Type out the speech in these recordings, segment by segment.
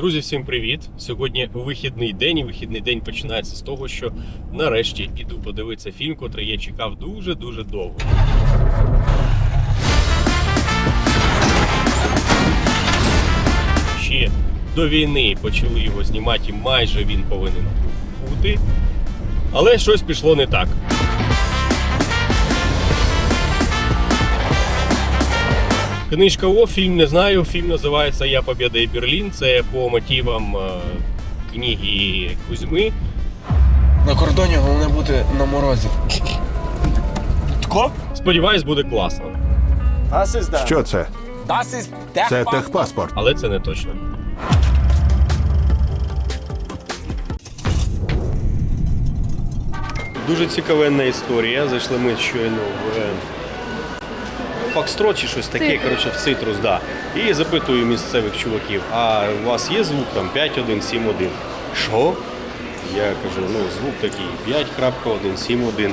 Друзі, всім привіт! Сьогодні вихідний день, і вихідний день починається з того, що нарешті іду подивитися фільм, котрий я чекав дуже-дуже довго. Ще до війни почали його знімати, і майже він повинен бути. Але щось пішло не так. Книжка О, фільм не знаю. Фільм називається Я Побєда і Берлін. Це по мотивам е, книги Кузьми. На кордоні головне бути на морозі. Тако? Сподіваюсь, буде класно. Що це? Це техпаспорт. але це не точно. Дуже цікавенна історія. Зайшли ми щойно в е, Фокстрот чи щось таке, коротше, в цитрус, да. І запитую місцевих чуваків: а у вас є звук там 5.1.7.1? Що? Я кажу, ну звук такий 5.1.7.1.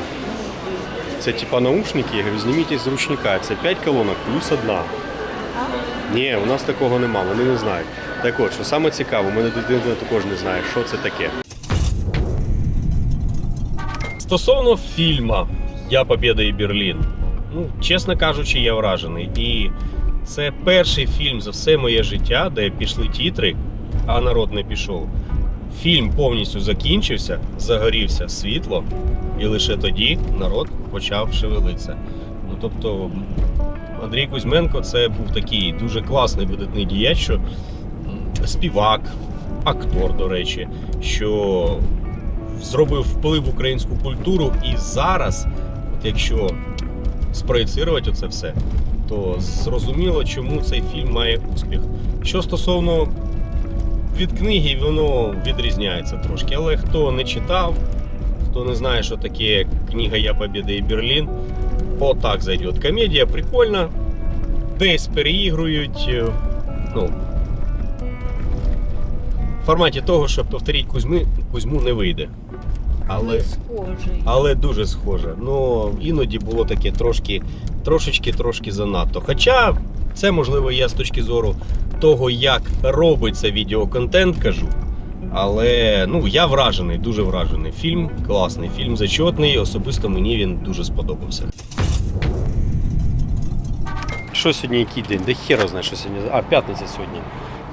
Це типа наушники, я говорю, зніміть із ручника. Це 5 колонок плюс одна. Ні, у нас такого нема, вони не знають. Так от, що саме цікаво, у мене дитина також не знає, що це таке. Стосовно фільма Я Побєда і Берлін. Ну, чесно кажучи, я вражений. І це перший фільм за все моє життя, де пішли тітри, а народ не пішов. Фільм повністю закінчився, загорівся світло, і лише тоді народ почав шевелитися. Ну тобто, Андрій Кузьменко це був такий дуже класний видатний діяч, що співак, актор, до речі, що зробив вплив в українську культуру. І зараз, от якщо спроєцирувати оце все, то зрозуміло, чому цей фільм має успіх. Що стосовно від книги, воно відрізняється трошки. Але хто не читав, хто не знає, що таке книга Я Побєда і Берлін, отак зайде. Комедія прикольна, десь переігрують. е, Ну, в форматі того, що повторіть Кузьми, Кузьму не вийде. Але, схожий. але дуже схоже. Ну, іноді було таке трошки, трошечки, трошки занадто. Хоча це можливо я з точки зору того, як робиться відеоконтент, кажу. Але ну я вражений, дуже вражений. Фільм класний, фільм зачетний. Особисто мені він дуже сподобався. Що сьогодні який день? Де хера знає, що сьогодні. А, п'ятниця сьогодні.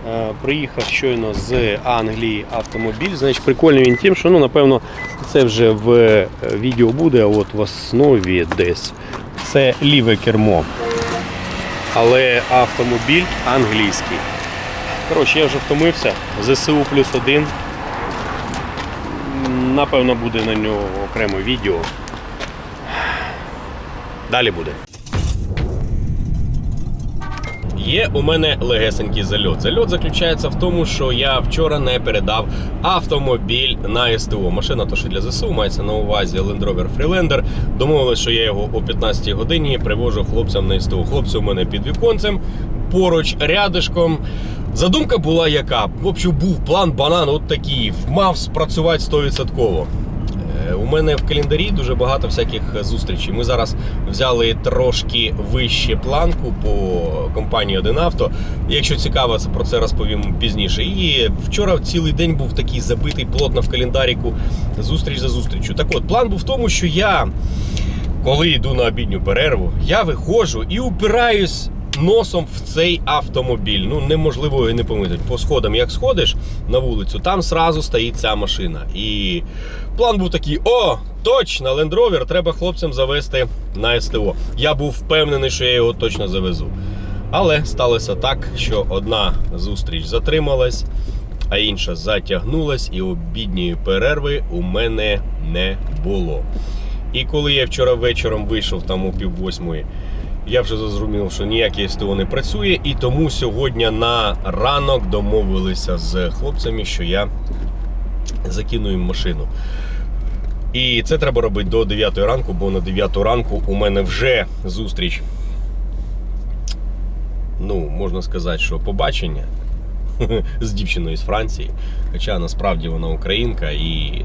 Е, приїхав щойно з Англії автомобіль. Значить, прикольний він тим, що ну, напевно, це вже в е, відео буде, а от в основі десь. Це ліве кермо. Але автомобіль англійський. Коротше, я вже втомився. ЗСУ плюс один. Напевно, буде на нього окреме відео. Далі буде. Є у мене легесенький зальот. Зальот заключається в тому, що я вчора не передав автомобіль на СТО. Машина то що для ЗСУ мається на увазі Land Rover Freelander. Домовились, що я його о 15 годині привожу хлопцям на СТО. Хлопці у мене під віконцем, поруч рядишком. Задумка була яка? В общем, був план банан, от такий, мав спрацювати 100%. У мене в календарі дуже багато всяких зустрічей. Ми зараз взяли трошки вище планку по компанії Один авто. Якщо цікаво, це про це розповім пізніше. І вчора цілий день був такий забитий плотно в календаріку зустріч за зустрічю. Так от, план був в тому, що я, коли йду на обідню перерву, я виходжу і упираюсь. Носом в цей автомобіль. Ну неможливо його не помітити. По сходам, як сходиш на вулицю, там сразу стоїть ця машина. І план був такий: о, точно, Land Rover треба хлопцям завести на СТО. Я був впевнений, що я його точно завезу. Але сталося так, що одна зустріч затрималась, а інша затягнулась, і обідньої перерви у мене не було. І коли я вчора вечором вийшов там у пів восьмої, я вже зрозумів, що ніяке СТО не працює, і тому сьогодні на ранок домовилися з хлопцями, що я закину їм машину. І це треба робити до 9 ранку, бо на 9 ранку у мене вже зустріч. Ну, можна сказати, що побачення з дівчиною з Франції. Хоча насправді вона українка і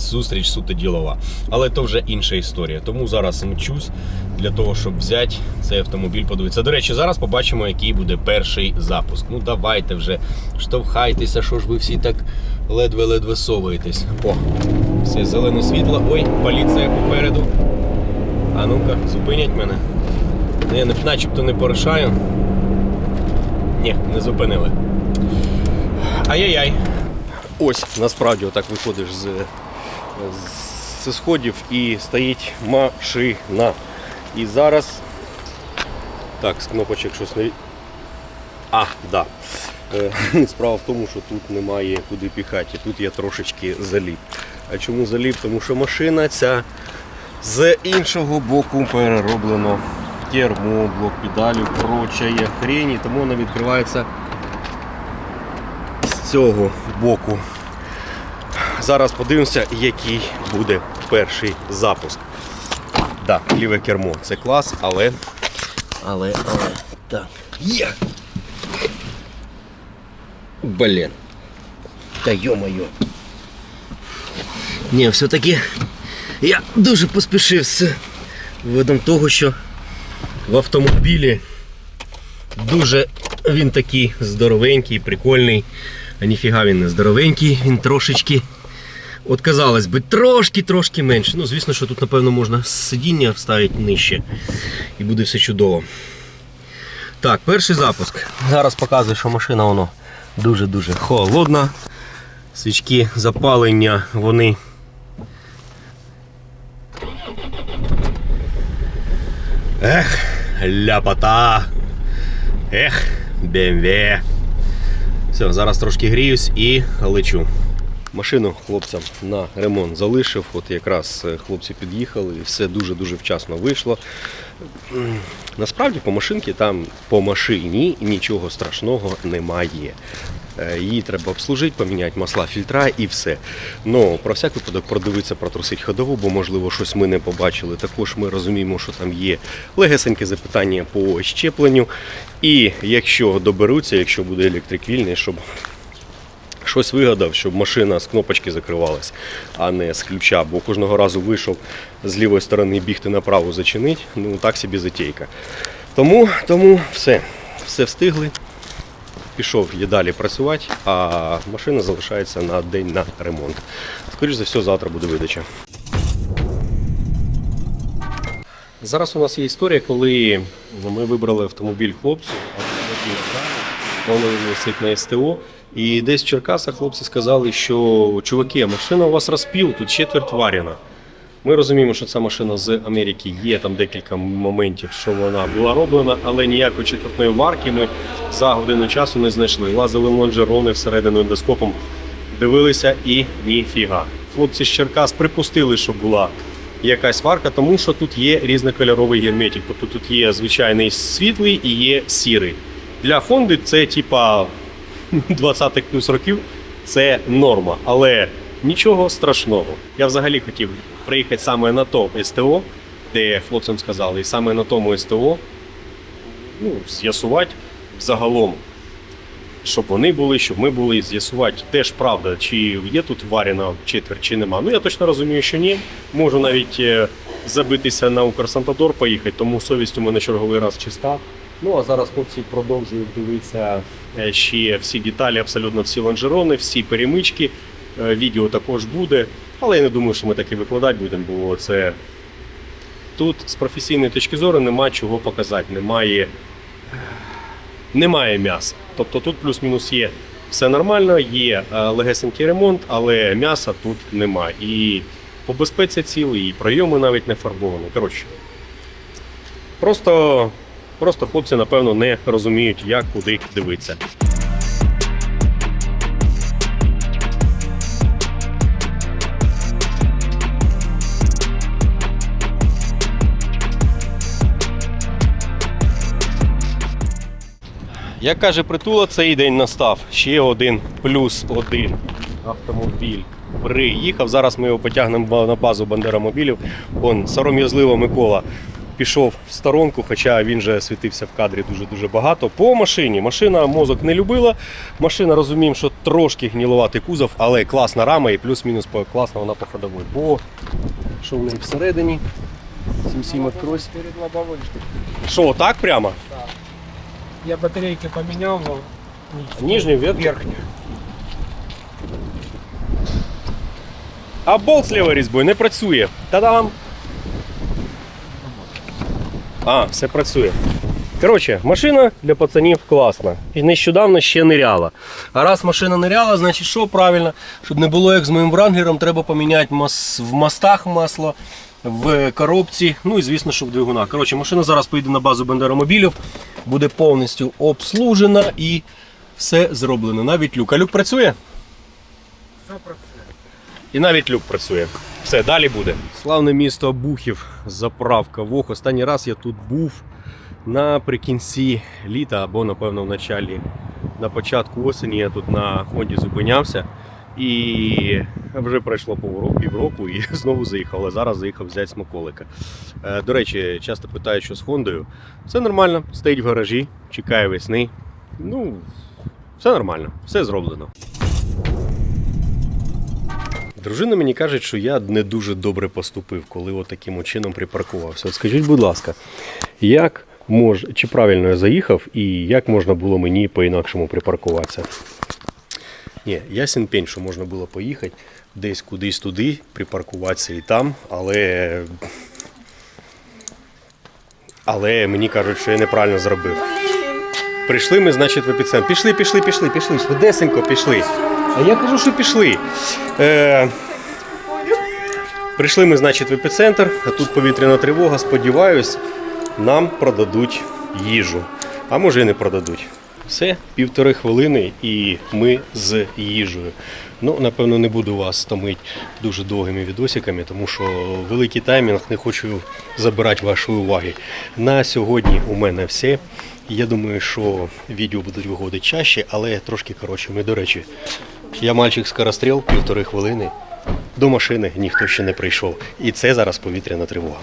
зустріч суто ділова. Але то вже інша історія. Тому зараз мчусь для того, щоб взяти цей автомобіль, подивитися. До речі, зараз побачимо, який буде перший запуск. Ну давайте вже штовхайтеся, що ж ви всі так ледве-ледве соваєтесь. О, все зелене світло. Ой, поліція попереду. А ну-ка, зупинять мене. Ну, Я начебто не порушаю. Ні, не зупинили. Ай-яй-яй. Ось насправді отак виходиш з, зі сходів і стоїть машина. І зараз. Так, з кнопочок щось не. А, да. Е, Справа в тому, що тут немає куди піхати. Тут я трошечки заліп. А чому заліп? Тому що машина ця з іншого боку перероблено кермо, блок педалів, прочає хрені, тому вона відкривається з цього боку. Зараз подивимося, який буде перший запуск. Так, ліве кермо це клас, але. Але, але. Так. Є! Блін. Та йо-моє. Ні, все-таки я дуже поспішив з видом того, що в автомобілі дуже він такий здоровенький, прикольний. А ніфіга він не здоровенький, він трошечки. От казалось би, трошки-трошки менше. Ну, звісно, що тут, напевно, можна сидіння вставити нижче і буде все чудово. Так, перший запуск. Зараз показую, що машина воно дуже-дуже холодна. Свічки запалення, вони. Ех, ляпота. Ех, BMW. Все, зараз трошки гріюсь і лечу. Машину хлопцям на ремонт залишив. От якраз е, хлопці під'їхали і все дуже-дуже вчасно вийшло. Насправді по машинці там по машині нічого страшного немає. Е, Її треба обслужити, поміняти масла, фільтра і все. Ну, про всяк випадок продивитися, протрусить ходову, бо можливо щось ми не побачили. Також ми розуміємо, що там є легесеньке запитання по щепленню. І якщо доберуться, якщо буде електрик вільний, щоб щось вигадав, щоб машина з кнопочки закривалась, а не з ключа. Бо кожного разу вийшов з лівої сторони бігти направо зачинить. Ну так собі затейка. Тому, тому все, все встигли. Пішов я далі працювати, а машина залишається на день на ремонт. Скоріше за все, завтра буде видача. Зараз у нас є історія, коли ми вибрали автомобіль хлопцю, автомобіль воно висить на СТО. І десь в Черкасах хлопці сказали, що чуваки, машина у вас розпіл, тут четверть варена. Ми розуміємо, що ця машина з Америки є там декілька моментів, що вона була роблена, але ніякої четвертної варки ми за годину часу не знайшли. Лазили лонжерони всередину ендоскопом, дивилися і ніфіга. Хлопці з Черкас припустили, що була якась варка, тому що тут є різнокольоровий герметик. Тобто тут є звичайний світлий і є сірий. Для Хонди це типа 20-х плюс років це норма, але нічого страшного. Я взагалі хотів приїхати саме на то СТО, де хлопцям сказали, і саме на тому СТО ну, з'ясувати загалом, щоб вони були, щоб ми були, з'ясувати теж правда, чи є тут варіна четверть, чи нема. Ну я точно розумію, що ні. Можу навіть е, забитися на Укрсантадор поїхати, тому совість у мене черговий раз чиста. Ну а зараз хлопці продовжують дивитися е, ще всі деталі, абсолютно всі лонжерони, всі перемички. Е, Відео також буде, але я не думаю, що ми таке викладати будемо, бо це тут з професійної точки зору немає чого показати, немає, немає м'яса. Тобто тут плюс-мінус є все нормально, є е, легесенький ремонт, але м'яса тут немає. І по безпеці цілий, і пройоми навіть не фарбовані. Коротше, просто, просто хлопці, напевно, не розуміють, як куди дивитися. Як каже притула, цей день настав. Ще один плюс один автомобіль приїхав. Зараз ми його потягнемо на базу бандеромобілів. Он сором'язливо Микола пішов в сторонку, хоча він же світився в кадрі дуже-дуже багато. По машині. Машина мозок не любила. Машина розуміємо, що трошки гнілуватий кузов, але класна рама і плюс-мінус класна вона по ходовій. Бо що в неї всередині? 7-7 откройся. Перед лобовой. Що, так прямо? Я батарейки поменял, но Нижню вверх? верхнюю. А болт з лівою різьбою не працює. Та-дам! А, все працює. Коротше, машина для пацанів класна. І нещодавно ще ниряла. А раз машина ниряла, значить що правильно? Щоб не було як з моїм врангером, треба поміняти мас... в мостах масло, в коробці, ну і звісно, що в двигунах. Коротше, машина зараз поїде на базу бендеромобілів, буде повністю обслужена і все зроблено. Навіть люк. А люк працює? І навіть люк працює. Все, далі буде. Славне місто Бухів, заправка Вог. Останній раз я тут був наприкінці літа або, напевно, в началі, на початку осені я тут на Хонді зупинявся. І вже пройшло півроку і знову заїхав. Але зараз заїхав взяти смаколика. Е, До речі, часто питають, що з Хондою. Все нормально, стоїть в гаражі, чекає весни. Ну, все нормально, все зроблено. Дружина мені каже, що я не дуже добре поступив, коли таким чином припаркувався. От скажіть, будь ласка, як мож... чи правильно я заїхав і як можна було мені по-інакшому припаркуватися? Ні, ясен пень, що можна було поїхати десь кудись туди, припаркуватися і там, але. Але мені кажуть, що я неправильно зробив. Прийшли ми, значить, в епіцентр. Пішли, пішли, пішли, пішли, швидесенько пішли. А я кажу, що пішли. Е, прийшли ми, значить, в епіцентр, а тут повітряна тривога. Сподіваюсь, нам продадуть їжу. А може і не продадуть. Все, півтори хвилини і ми з їжею. Ну, напевно, не буду вас томити дуже довгими відосиками, тому що великий таймінг не хочу забирати вашої уваги. На сьогодні у мене все. Я думаю, що відео будуть виходити чаще, але трошки коротшими. До речі, я мальчик скоростріл, півтори хвилини. До машини ніхто ще не прийшов. І це зараз повітряна тривога.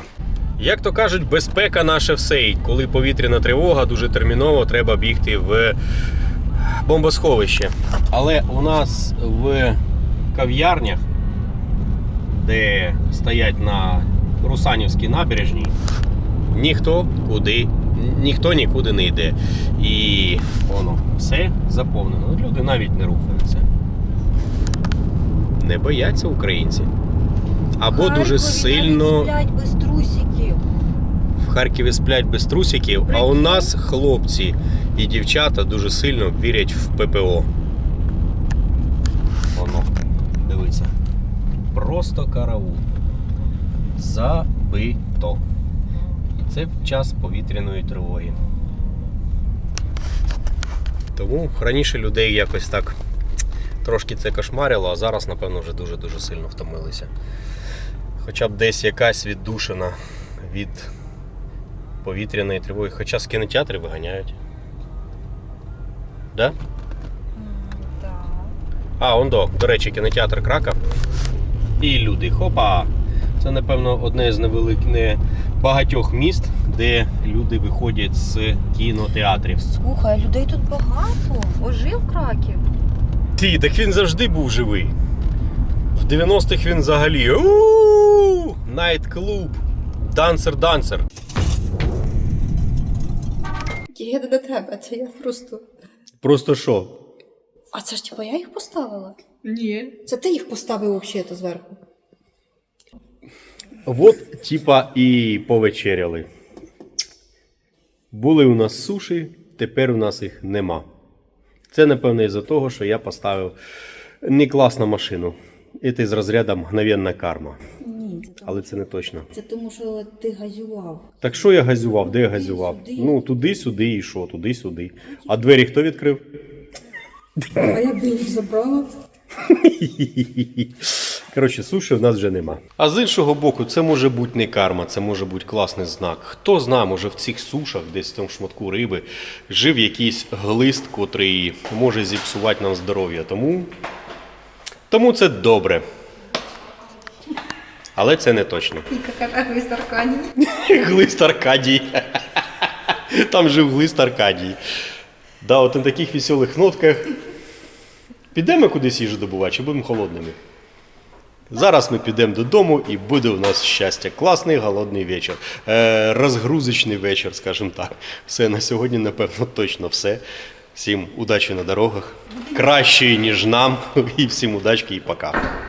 Як то кажуть, безпека наше все. І коли повітряна тривога, дуже терміново треба бігти в бомбосховище. Але у нас в кав'ярнях, де стоять на Русанівській набережній, ніхто куди, ніхто нікуди не йде. І воно все заповнено. Люди навіть не рухаються. Не бояться українці. Або дуже сильно. сплять без трусиків. В Харкові сплять без трусиків, а у нас хлопці і дівчата дуже сильно вірять в ППО. Воно, дивіться. Просто караул. Забито. Це час повітряної тривоги. Тому раніше людей якось так трошки це кошмарило, а зараз, напевно, вже дуже-дуже сильно втомилися. Хоча б десь якась віддушина від повітряної тривоги. Хоча з кінотеатрів виганяють. Да? Так. А, он до, до речі, кінотеатр Краков. І люди. Хопа! Це, напевно, одне з невеликих не багатьох міст, де люди виходять з кінотеатрів. Слухай, людей тут багато. Ожив Краків. Ти, так він завжди був живий. В 90-х він взагалі. Найт-клуб. Дансер-дансер. Я не до тебе, це я просто. Просто що? А це ж типа я їх поставила? Ні. Це ти їх поставив взагалі зверху. От, типа, і повечеряли. Були у нас суші, тепер у нас їх нема. Це, напевно, із-за того, що я поставив не класну машину. І ти з розряду мгновенна карма. Ні, це, Але це не точно. це тому, що ти газював. Так що я газював? Де я газював? Туди-сюди. Ну, туди-сюди і що, туди-сюди. А двері хто відкрив? А я їх забрала. Коротше, суші в нас вже нема. А з іншого боку, це може бути не карма, це може бути класний знак. Хто знає, може в цих сушах, десь в тому шматку риби, жив якийсь глист, котрий може зіпсувати нам здоров'я. Тому, тому це добре. Але це не точно. Глист Аркадій. Глист Аркадій. Там жив глист Аркадій. Да, от на таких веселих нотках. Підемо кудись їжу добувати, чи будемо холодними? Зараз ми підемо додому і буде у нас щастя. Класний голодний вечір. Е, розгрузочний вечір, скажімо так. Все на сьогодні, напевно, точно все. Всім удачі на дорогах. Кращої, ніж нам. І всім удачки і пока.